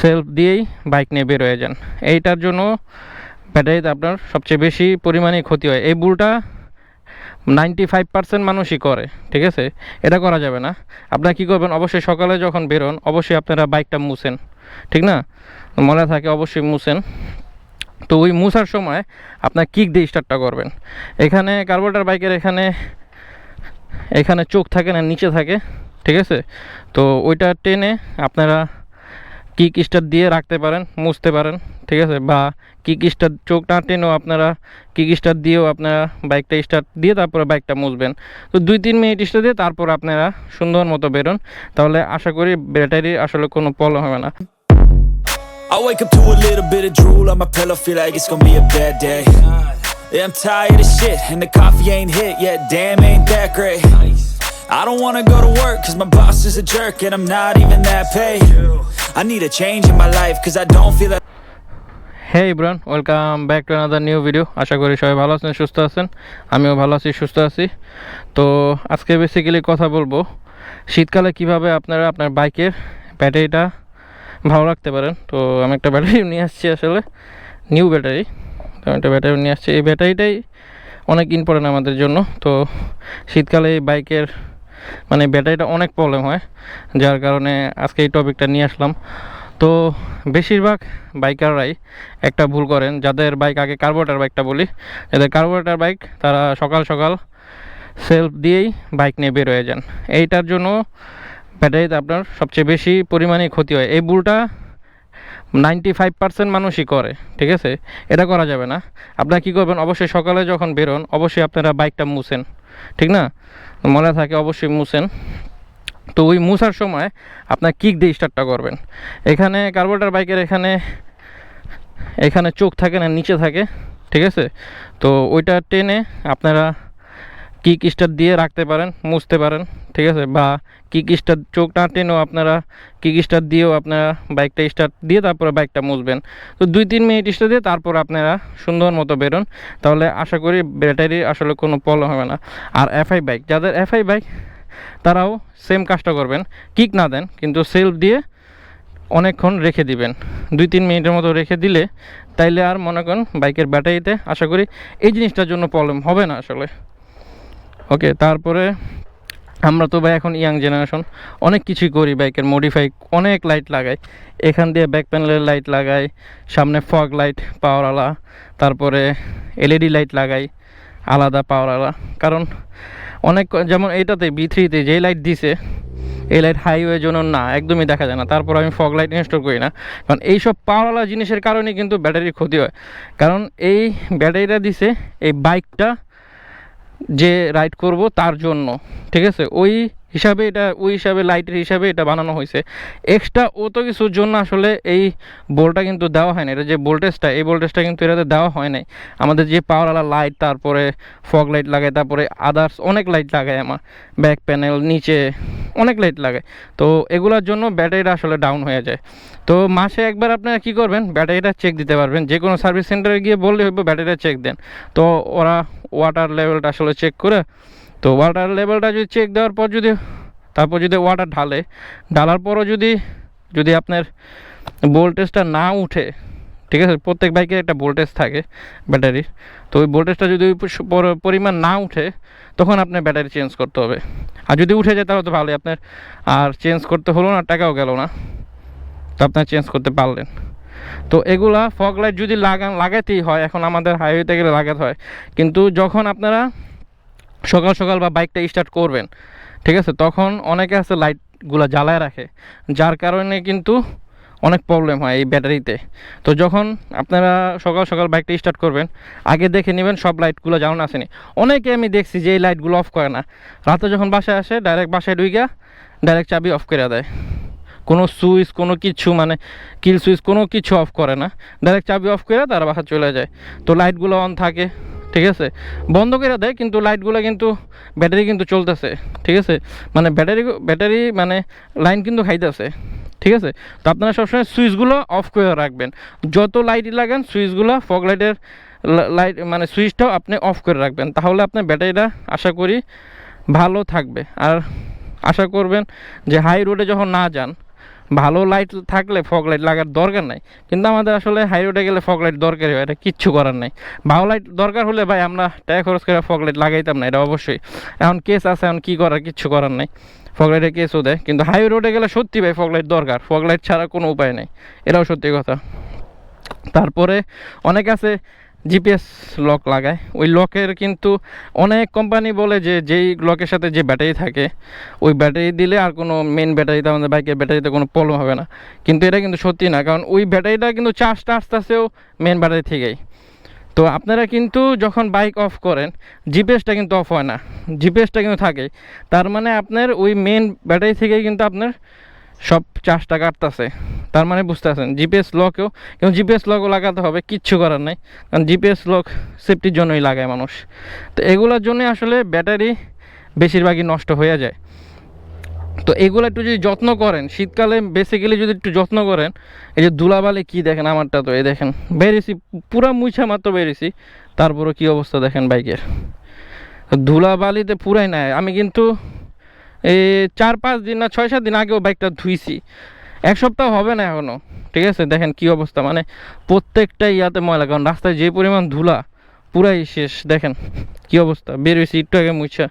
Self দিয়েই bike নিয়ে বের হয়ে যান। এইটার জন্য ব্যাটারিতে আপনার সবচেয়ে বেশি পরিমাণে ক্ষতি হয়। এই বুলটা নাইনটি ফাইভ পার্সেন্ট মানুষই করে, ঠিক আছে? এটা করা যাবে না। আপনারা কী করবেন? অবশ্যই সকালে যখন বেরোন অবশ্যই আপনারা বাইকটা মুছেন, ঠিক না? মনে থাকে অবশ্যই মুছেন। তো ওই মুছার সময় আপনার কিক দিয়ে স্টার্টটা করবেন। এখানে কার্বোটার বাইকের এখানে এখানে চোখ থাকে না, নিচে থাকে, ঠিক আছে? তো ওইটা টেনে আপনারা কিক স্টার্ট দিয়ে রাখতে পারেন মুছতে পারেন ঠিক আছে বা কিক স্টার্ট চোখ না টেনেও আপনারা কিক স্টার্ট দিয়েও আপনারা বাইকটা স্টার্ট দিয়ে তারপরে বাইকটা মুছবেন তো দুই তিন মিনিট স্টার্ট দিয়ে তারপর আপনারা সুন্দর মতো বেরোন তাহলে আশা করি ব্যাটারি আসলে কোনো প্রবলেম হবে না I wake up to a little bit of drool on my pillow, feel like it's gonna be a bad day. Yeah, I'm tired of shit, and the coffee ain't hit yet, damn, ain't that great. I don't wanna go to work, cause my boss is a jerk, and I'm not even that paid. I need a change in my life, cause I don't feel like. Hey Ibran welcome back to another new video আশা করি সবাই ভালো আছেন সুস্থ আছেন? আমিও ভালো আছি সুস্থ আছি। তো আজকে বেসিক্যালি কথা বলব শীতকালে কীভাবে আপনারা আপনার বাইকের ব্যাটারিটা ভালো রাখতে পারেন? তো আমি একটা ব্যাটারি নিয়ে আসছি আসলে নিউ ব্যাটারি তো আমি একটা ব্যাটারি নিয়ে আসছি। এই ব্যাটারিটাই অনেক ইম্পর্টেন্ট আমাদের জন্য। তো শীতকালে এই বাইকের মানে ব্যাটারিটা অনেক প্রবলেম হয়, যার কারণে আজকে এই টপিকটা নিয়ে আসলাম। তো বেশিরভাগ বাইকাররাই একটা ভুল করেন। যাদের বাইক আগে কার্বোরেটার বাইকটা বলি, যাদের কার্বোরেটার বাইক তারা সকাল সকাল সেলফ দিয়েই বাইক নিয়ে বের হয়ে যান। এইটার জন্য ব্যাটারিতে আপনার সবচেয়ে বেশি পরিমাণে ক্ষতি হয়। এই ভুলটা নাইনটি ফাইভ পার্সেন্ট মানুষই করে, ঠিক আছে? এটা করা যাবে না। আপনারা কী করবেন? অবশ্যই সকালে যখন বেরোন, অবশ্যই আপনারা বাইকটা মুছেন, ঠিক না? মনে থাকে অবশ্যই মুছেন। তো ওই মুছার সময় আপনার কিক দিয়ে স্টার্টটা করবেন। এখানে কার্বোটার বাইকের এখানে এখানে চোখ থাকে না, নিচে থাকে, ঠিক আছে? তো ওইটা টেনে আপনারা কিক স্টার্ট দিয়ে রাখতে পারেন, মুছতে পারেন। ঠিক আছে? বা কিক স্টার্ট চোখ না টেনেও আপনারা কিক স্টার্ট দিয়েও আপনারা বাইকটা স্টার্ট দিয়ে তারপরে বাইকটা মুছবেন। তো দুই তিন মিনিট স্টার্ট দিয়ে তারপর আপনারা সুন্দর মতো বেরোন। তাহলে আশা করি ব্যাটারি আসলে কোনো প্রবলেম হবে না। আর এফআই বাইক যাদের এফআই বাইক তারাও সেম কাজটা করবেন। কিক না দেন, কিন্তু সেলফ দিয়ে অনেকক্ষণ রেখে দিবেন। দুই তিন মিনিটের মতো রেখে দিলে তাইলে আর মনে করেন বাইকের ব্যাটারিতে আশা করি এই জিনিসটার জন্য প্রবলেম হবে না আসলে। ওকে তারপরে আমরা তো ভাই এখন ইয়াং জেনারেশন, অনেক কিছুই করি বাইকের মডিফাই অনেক লাইট লাগাই। এখান দিয়ে ব্যাক প্যানেলের লাইট লাগাই, সামনে ফগ লাইট পাওয়ারওয়ালা তারপরে এলইডি লাইট লাগাই, আলাদা পাওয়ারওয়ালা কারণ অনেক যেমন এটাতে বি থ্রিতে যেই লাইট দিছে, এই লাইট হাইওয়ে জন্য না, একদমই দেখা যায় না। তারপর আমি ফগ লাইট ইনস্টল করি না। কারণ এইসব পাওয়ারওয়ালা জিনিসের কারণে কিন্তু ব্যাটারির ক্ষতি হয়। কারণ এই ব্যাটারিটা দিছে, এই বাইকটা যে রাইড করব তার জন্য ঠিক আছে? ওই হিসাবে এটা, ওই হিসাবে লাইটের হিসাবে এটা বানানো হয়েছে। এক্সট্রা অত কিছুর জন্য আসলে এই বোল্টটা কিন্তু দেওয়া হয় না। এটা যে ভোল্টেজটা এই ভোল্টেজটা কিন্তু এটাতে দেওয়া হয় নাই। আমাদের যে পাওয়ারওয়ালা লাইট তারপরে ফগ লাইট লাগায়, তারপরে আদার্স অনেক লাইট লাগায় আমার। ব্যাক প্যানেল নিচে অনেক লাইট লাগে তো এগুলোর জন্য ব্যাটারিটা আসলে ডাউন হয়ে যায়। তো মাসে একবার আপনারা কী করবেন, ব্যাটারিটা চেক দিতে পারবেন। যে কোনো সার্ভিস সেন্টারে গিয়ে বললে হইব, ব্যাটারিটা চেক দেন। তো ওরা ওয়াটার লেভেলটা আসলে চেক করে তো ওয়াটার লেভেলটা যদি চেক দেওয়ার পর যদি, তারপর যদি ওয়াটার ঢালে, ঢালার পরও যদি যদি আপনার ভোল্টেজটা না উঠে, ঠিক আছে? প্রত্যেক বাইকের একটা ভোল্টেজ থাকে ব্যাটারির তো ওই ভোল্টেজটা যদি পরিমাণ না উঠে, তখন আপনার ব্যাটারি চেঞ্জ করতে হবে। আর যদি উঠে যায় তাহলে তো ভালোই, আপনার আর চেঞ্জ করতে হলো না, টাকাও গেল না। তো আপনার চেঞ্জ করতে পারলেন। তো এগুলা ফগ লাইট যদি লাগান লাগাতেই হয়, এখন আমাদের হাইওয়েতে গেলে লাগাতে হয়, কিন্তু যখন আপনারা সকাল সকাল বা বাইকটা স্টার্ট করবেন, ঠিক আছে? তখন অনেকে আছে লাইটগুলো জ্বালায় রাখে, যার কারণে কিন্তু অনেক প্রবলেম হয় এই ব্যাটারিতে। তো যখন আপনারা সকাল সকাল বাইকটা স্টার্ট করবেন, আগে দেখে নেবেন সব লাইটগুলো জ্বালানো আসেনি অনেকে আমি দেখছি যে এই লাইটগুলো অফ করে না। রাতে যখন বাসায় আসে ডাইরেক্ট বাসায় ঢুইগা ডাইরেক্ট চাবি অফ করে দেয়। কোনো সুইচ কোনো কিছু মানে কিল সুইচ কোনো কিছু অফ করে না। ডাইরেক্ট চাবি অফ করে তারা বাসা চলে যায়। তো লাইটগুলো অন থাকে। ঠিক আছে? বন্ধ করে দেয় কিন্তু লাইটগুলো কিন্তু ব্যাটারি কিন্তু চলতেছে, ঠিক আছে? মানে ব্যাটারি ব্যাটারি মানে লাইন কিন্তু খাইতেছে, ঠিক আছে? তো আপনারা সবসময় সুইচগুলো অফ করে রাখবেন। যত লাইট লাগান সুইচগুলো ফগ লাইটের লাইট মানে সুইচটাও আপনি অফ করে রাখবেন। তাহলে আপনার ব্যাটারিটা আশা করি ভালো থাকবে। আর আশা করবেন যে হাই রোডে যখন না যান ভালো লাইট থাকলে ফগ লাইট লাগার দরকার নাই। কিন্তু আমাদের আসলে হাই রোডে গেলে ফগ লাইট দরকারই হয়, এটা কিচ্ছু করার নাই। ভালো লাইট দরকার হলে ভাই আমরা টাকা খরচ করে ফগ লাইট লাগাইতাম না, এটা অবশ্যই। এখন কেস আছে, এখন কী করার, কিচ্ছু করার নাই। ফগ লাইটে কেসও দেয়, কিন্তু হাই রোডে গেলে সত্যি ভাই ফগ লাইট দরকার। ফগ লাইট ছাড়া কোনো উপায় নেই, এটাও সত্যি কথা। তারপরে অনেক আছে জিপিএস লক লাগায়। ওই লকের কিন্তু অনেক কোম্পানি বলে যে, যেই লকের সাথে যে ব্যাটারি থাকে, ওই ব্যাটারি দিলে আর কোনো মেন ব্যাটারিতে আমাদের বাইকের ব্যাটারিতে কোনো প্রবলেম হবে না। কিন্তু এটা কিন্তু সত্যি না, কারণ ওই ব্যাটারিটা কিন্তু চার্জটা আসতেছেও মেন ব্যাটারি থেকেই। তো আপনারা কিন্তু যখন বাইক অফ করেন জিপিএসটা কিন্তু অফ হয় না। জিপিএসটা কিন্তু থাকে। তার মানে আপনার ওই মেন ব্যাটারি থেকেই কিন্তু আপনার সব চার্জটা কাটতেছে। তার মানে বুঝতে পারছেন জিপিএস লকেও কিন্তু জিপিএস লকও লাগাতে হবে, কিচ্ছু করার নাই। কারণ জিপিএস লক সেফটির জন্যই লাগায় মানুষ। তো এগুলোর জন্য আসলে ব্যাটারি বেশিরভাগই নষ্ট হয়ে যায়। তো এগুলো একটু যদি যত্ন করেন, শীতকালে বেসিক্যালি যদি একটু যত্ন করেন, এই যে ধুলাবালি কি দেখেন আমারটা তো, এই দেখেন, বেরিয়েছি, পুরা মুছা মাত্র বেরিয়েছি। তারপরও কি অবস্থা দেখেন বাইকের। ধুলাবালিতে পুরাই নাই। আমি কিন্তু এই চার পাঁচ দিন না, ছয় সাত দিন আগেও বাইকটা ধুইছি। এক সপ্তাহ হবে না এখনও, ঠিক আছে? দেখেন কি অবস্থা মানে প্রত্যেকটা ইয়াতে ময়লা, কারণ রাস্তায় যে পরিমাণ ধুলা পুরাই শেষ, দেখেন কি অবস্থা, বের হয়েছি একটু আগে মুছা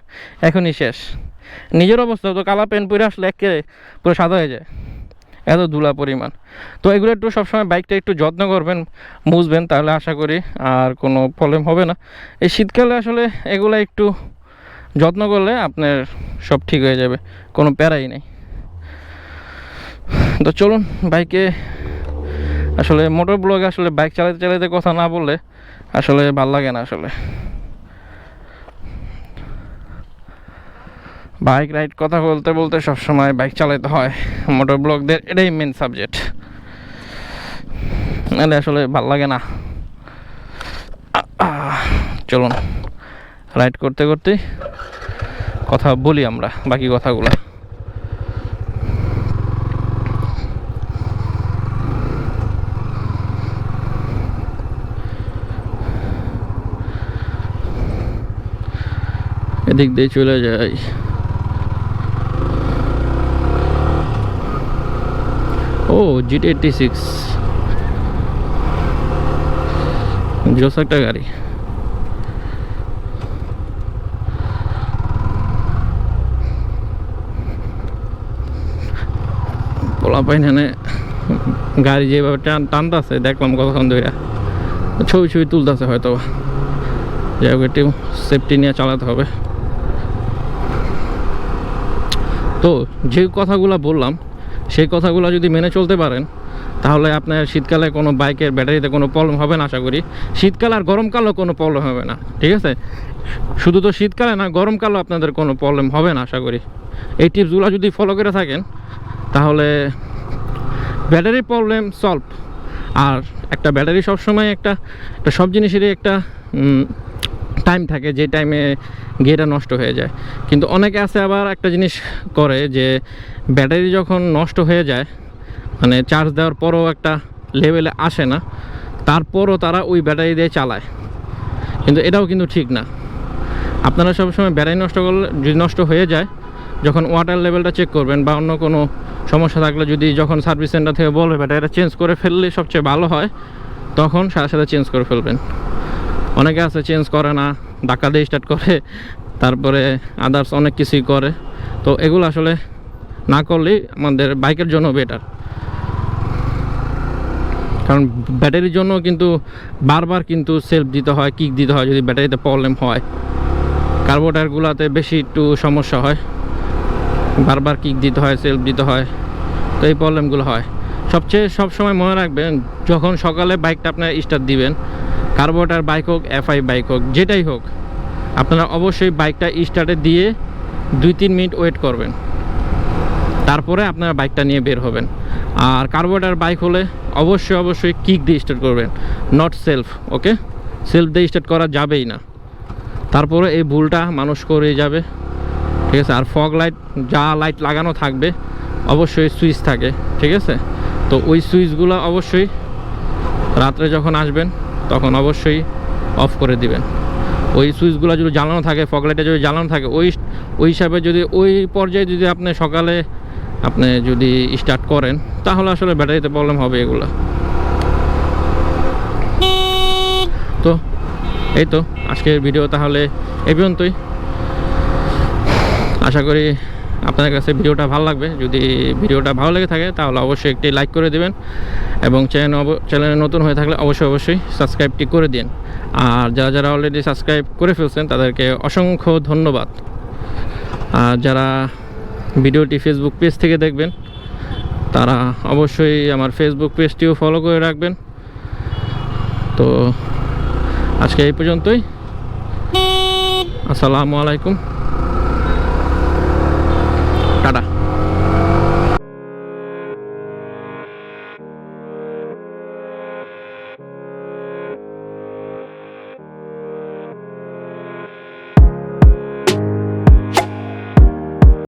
এখনই শেষ। নিজের অবস্থা, তো কালা পেন পরে আসলে একে পুরো সাদা হয়ে যায়, এত ধুলা পরিমাণ। তো এগুলো একটু সবসময় বাইকটা একটু যত্ন করবেন, মুছবেন, তাহলে আশা করি আর কোনো প্রবলেম হবে না। এই শীতকালে আসলে এগুলো একটু যত্ন করলে আপনার সব ঠিক হয়ে যাবে, কোনো প্যারাই নেই। তো চলুন, বাইকে আসলে মোটর ব্লগে আসলে বাইক চালাতে চালাতে কথা না বললে আসলে ভালো লাগে না আসলে। বাইক রাইড কথা বলতে বলতে সবসময় বাইক চালাতে হয়। মোটর ব্লগদের এটাই মেন সাবজেক্ট নাহলে আসলে ভালো লাগে না। চলুন রাইড করতে করতে কথা বলি আমরা, বাকি কথাগুলো। এদিক দিয়ে চলে যাই। ও জিটি এইটটি সিক্স জোস একটা গাড়ি। পোলা পাইনে গাড়ি যেভাবে টান টানতেছে, দেখলাম কতক্ষণ ধরে ছবি ছবি তুলতেছে হয়তো যাই হোক, একটু সেফটি নিয়ে চালাতে হবে। তো যে কথাগুলো বললাম, সেই কথাগুলো যদি মেনে চলতে পারেন, তাহলে আপনার শীতকালে কোনো বাইকের ব্যাটারিতে কোনো প্রবলেম হবে না আশা করি। শীতকাল আর গরমকালেও কোনো প্রবলেম হবে না, ঠিক আছে? শুধু তো শীতকালে না, গরমকালেও আপনাদের কোনো প্রবলেম হবে না আশা করি। এই টিপসগুলো যদি ফলো করে থাকেন, তাহলে ব্যাটারি প্রবলেম সলভ আর একটা ব্যাটারি সবসময় একটা একটা সব জিনিসেরই একটা টাইম থাকে, যে টাইমে গিয়েটা নষ্ট হয়ে যায়। কিন্তু অনেকে আছে আবার একটা জিনিস করে যে, ব্যাটারি যখন নষ্ট হয়ে যায় মানে চার্জ দেওয়ার পরও একটা লেভেলে আসে না, তারপরও তারা ওই ব্যাটারি দিয়ে চালায়। কিন্তু এটাও কিন্তু ঠিক না। আপনারা সবসময় ব্যাটারি নষ্ট করলে, যদি নষ্ট হয়ে যায়, যখন ওয়াটার লেভেলটা চেক করবেন বা অন্য কোনো সমস্যা থাকলে যদি যখন সার্ভিস সেন্টার থেকে বলবে ব্যাটারিটা চেঞ্জ করে ফেললে সবচেয়ে ভালো হয়, তখন সাথে সাথে চেঞ্জ করে ফেলবেন। অনেকে আছে চেঞ্জ করে না ধাক্কা দিয়ে স্টার্ট করে, তারপরে আদার্স অনেক কিছুই করে। তো এগুলো আসলে না করলেই আমাদের বাইকের জন্য বেটার কারণ ব্যাটারির জন্য কিন্তু বারবার কিন্তু সেলফ দিতে হয় কিক দিতে হয় যদি ব্যাটারিতে প্রবলেম হয়। কার্বোটারগুলোতে বেশি একটু সমস্যা হয়। বারবার কিক দিতে হয় সেলফ দিতে হয়। তো এই প্রবলেমগুলো হয়। সবচেয়ে সবসময় মনে রাখবেন, যখন সকালে বাইকটা আপনার স্টার্ট দিবেন কার্বোটার বাইক হোক, এফআই বাইক হোক, যেটাই হোক, আপনারা অবশ্যই বাইকটা স্টার্টে দিয়ে দুই তিন মিনিট ওয়েট করবেন। তারপরে আপনারা বাইকটা নিয়ে বের হবেন। আর কার্বোটার বাইক হলে অবশ্যই অবশ্যই কিক দিয়ে স্টার্ট করবেন, নট সেলফ, ওকে? সেলফ দিয়ে স্টার্ট করা যাবেই না। তারপরে এই ভুলটা মানুষ করে যাবে, ঠিক আছে? আর ফগ লাইট, যা লাইট লাগানো থাকবে, অবশ্যই সুইচ থাকে, ঠিক আছে? তো ওই সুইচগুলো অবশ্যই রাত্রে যখন আসবেন তখন অবশ্যই অফ করে দিবেন। ওই সুইচগুলো যদি জ্বালানো থাকে ফগলাইটে যদি জ্বালানো থাকে, ওই ওই হিসাবে যদি ওই পর্যায়ে যদি আপনি সকালে আপনি যদি স্টার্ট করেন, তাহলে আসলে ব্যাটারিতে প্রবলেম হবে এগুলা। তো, এই তো আজকের ভিডিও তাহলে এই পর্যন্তই। আশা করি আপনাদের কাছে ভিডিওটা ভালো লাগবে, যদি ভিডিওটা ভালো লেগে থাকে তাহলে অবশ্যই একটি লাইক করে দিবেন এবং চ্যানেল চ্যানেলে নতুন হয়ে থাকলে অবশ্যই অবশ্যই সাবস্ক্রাইবটি করে দিন। আর যারা যারা অলরেডি সাবস্ক্রাইব করে ফেলছেন তাদেরকে অসংখ্য ধন্যবাদ। আর যারা ভিডিওটি ফেসবুক পেজ থেকে দেখবেন, তারা অবশ্যই আমার ফেসবুক পেজটিও ফলো করে রাখবেন। তো আজকে এই পর্যন্তই। আসসালামু আলাইকুম। டாடா